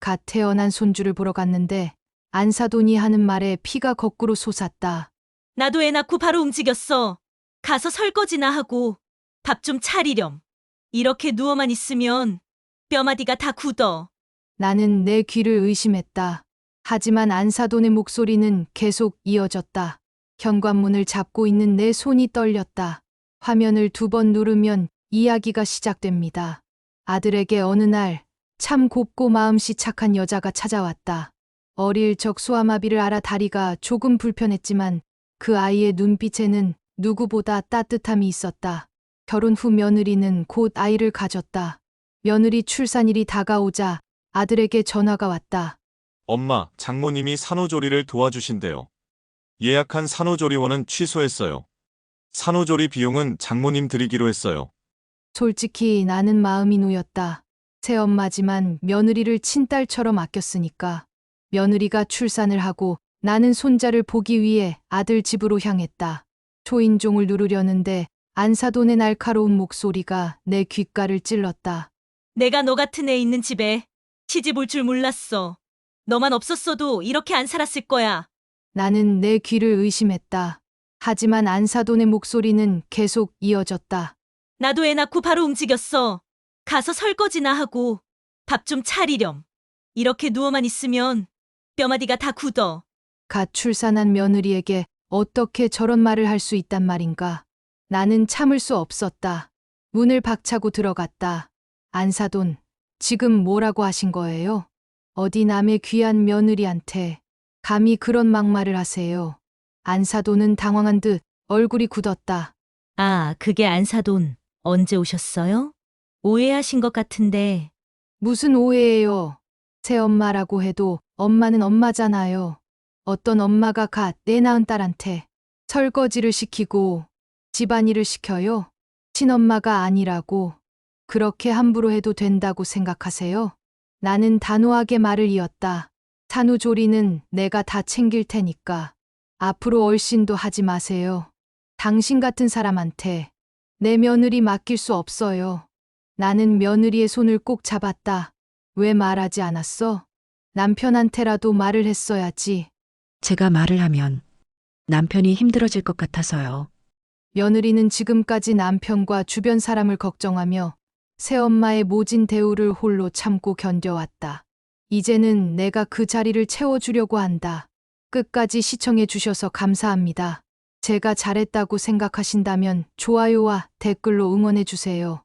갓 태어난 손주를 보러 갔는데 안사돈이 하는 말에 피가 거꾸로 솟았다. 나도 애 낳고 바로 움직였어. 가서 설거지나 하고 밥 좀 차리렴. 이렇게 누워만 있으면 뼈마디가 다 굳어. 나는 내 귀를 의심했다. 하지만 안사돈의 목소리는 계속 이어졌다. 현관문을 잡고 있는 내 손이 떨렸다. 화면을 두 번 누르면 이야기가 시작됩니다. 아들에게 어느 날 참 곱고 마음씨 착한 여자가 찾아왔다. 어릴 적 소아마비를 알아 다리가 조금 불편했지만 그 아이의 눈빛에는 누구보다 따뜻함이 있었다. 결혼 후 며느리는 곧 아이를 가졌다. 며느리 출산일이 다가오자 아들에게 전화가 왔다. 엄마, 장모님이 산후조리를 도와주신대요. 예약한 산후조리원은 취소했어요. 산후조리 비용은 장모님 드리기로 했어요. 솔직히 나는 마음이 놓였다. 새엄마지만 며느리를 친딸처럼 아꼈으니까. 며느리가 출산을 하고 나는 손자를 보기 위해 아들 집으로 향했다. 초인종을 누르려는데 안사돈의 날카로운 목소리가 내 귓가를 찔렀다. 내가 너 같은 애 있는 집에 시집 올 줄 몰랐어. 너만 없었어도 이렇게 안 살았을 거야. 나는 내 귀를 의심했다. 하지만 안사돈의 목소리는 계속 이어졌다. 나도 애 낳고 바로 움직였어. 가서 설거지나 하고 밥 좀 차리렴. 이렇게 누워만 있으면 뼈마디가 다 굳어. 갓 출산한 며느리에게 어떻게 저런 말을 할 수 있단 말인가. 나는 참을 수 없었다. 문을 박차고 들어갔다. 안사돈, 지금 뭐라고 하신 거예요? 어디 남의 귀한 며느리한테 감히 그런 막말을 하세요. 안사돈은 당황한 듯 얼굴이 굳었다. 아, 그게 안사돈. 언제 오셨어요? 오해하신 것 같은데. 무슨 오해예요? 새 엄마라고 해도 엄마는 엄마잖아요. 어떤 엄마가 갓 내 낳은 딸한테 설거지를 시키고 집안일을 시켜요? 친엄마가 아니라고 그렇게 함부로 해도 된다고 생각하세요? 나는 단호하게 말을 이었다. 산후조리는 내가 다 챙길 테니까 앞으로 얼씬도 하지 마세요. 당신 같은 사람한테 내 며느리 맡길 수 없어요. 나는 며느리의 손을 꼭 잡았다. 왜 말하지 않았어? 남편한테라도 말을 했어야지. 제가 말을 하면 남편이 힘들어질 것 같아서요. 며느리는 지금까지 남편과 주변 사람을 걱정하며 새엄마의 모진 대우를 홀로 참고 견뎌왔다. 이제는 내가 그 자리를 채워주려고 한다. 끝까지 시청해 주셔서 감사합니다. 제가 잘했다고 생각하신다면 좋아요와 댓글로 응원해 주세요.